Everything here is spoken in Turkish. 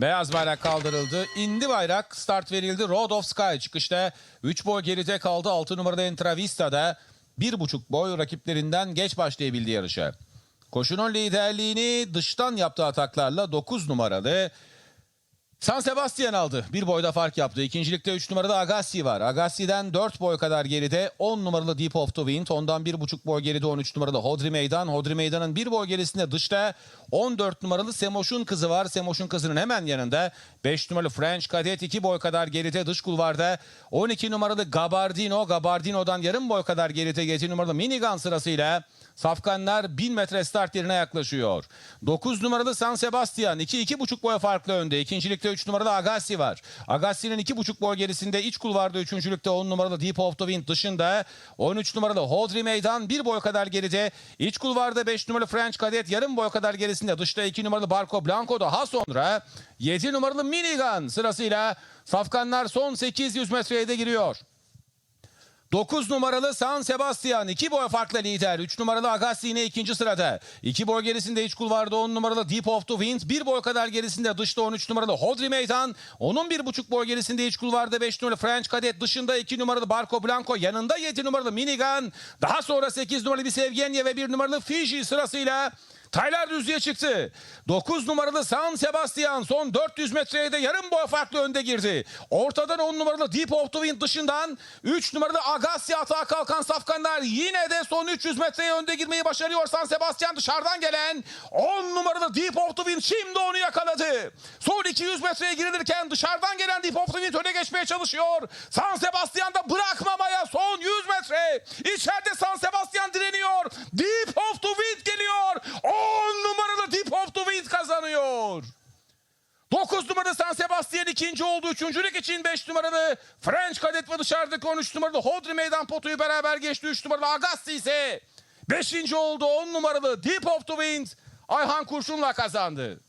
Beyaz bayrak kaldırıldı. İndi bayrak. Start verildi. Road of Sky çıkışta 3 boy geride kaldı. 6 numarada Entravista'da 1,5 boy rakiplerinden geç başlayabildi yarışa. Koşunun liderliğini dıştan yaptığı ataklarla 9 numaralı San Sebastian aldı. Bir boyda fark yaptı. İkincilikte 3 numarada Agassi var. Agassi'den 4 boy kadar geride 10 numaralı Deep of the Wind. Ondan 1,5 boy geride 13 numaralı Hodri Meydan. Hodri Meydan'ın 1 boy gerisinde dışta 14 numaralı Semoş'un kızı var. Semoş'un kızının hemen yanında 5 numaralı French Cadet 2 boy kadar geride dış kulvarda 12 numaralı Gabardino. Gabardino'dan yarım boy kadar geride 7 numaralı Minigun sırasıyla Safkanlar 1000 metre start yerine yaklaşıyor. 9 numaralı San Sebastian 2-2,5 boy farklı önde. İkincilikte 3 numaralı Agassi var. Agassi'nin 2,5 boy gerisinde iç kulvarda 3. 10 numaralı Deep of the Wind dışında 13 numaralı Hodri Meydan 1 boy kadar geride. İç kulvarda 5 numaralı French Cadet yarım boy kadar gerisinde. Dışta 2 numaralı Barco Blanco daha sonra 7 numaralı Minigun sırasıyla Safkanlar son 800 metreye de giriyor. 9 numaralı San Sebastian 2 boy farklı lider. 3 numaralı Agassi yine ikinci sırada. 2 boy gerisinde iç kulvarda 10 numaralı Deep of the Wind. 1 boy kadar gerisinde dışta 13 numaralı Hodri Meydan. Onun 1,5 boy gerisinde iç kulvarda 5 numaralı French Cadet. Dışında 2 numaralı Barco Blanco. Yanında 7 numaralı Minigun. Daha sonra 8 numaralı bir Sevgenya ve 1 numaralı Fiji sırasıyla Taylar düzlüğe çıktı. 9 numaralı San Sebastian son 400 metreye de yarım boy farklı önde girdi. Ortadan 10 numaralı Deep of the Wind dışından 3 numaralı Agassi atağa kalkan safkanlar yine de son 300 metreye önde girmeyi başarıyor. San Sebastian dışarıdan gelen 10 numaralı Deep of the Wind şimdi onu yakaladı. Son 200 metreye girilirken dışarıdan gelen Deep of the Wind öne geçmeye çalışıyor. San Sebastian da bırakmamaya son 100 metre. İçeride San Sebastian direniyor. Deep of the Wind geliyor. 10 Wind kazanıyor. 9 numaralı San Sebastian ikinci oldu. Üçüncülük için 5 numaralı French Cadet ve dışarıdaki 13 numaralı Hodri Meydan potuyu beraber geçti. 3 numaralı Agassi ise 5. oldu. 10 numaralı Deep of the Wind Ayhan Kurşun'la kazandı.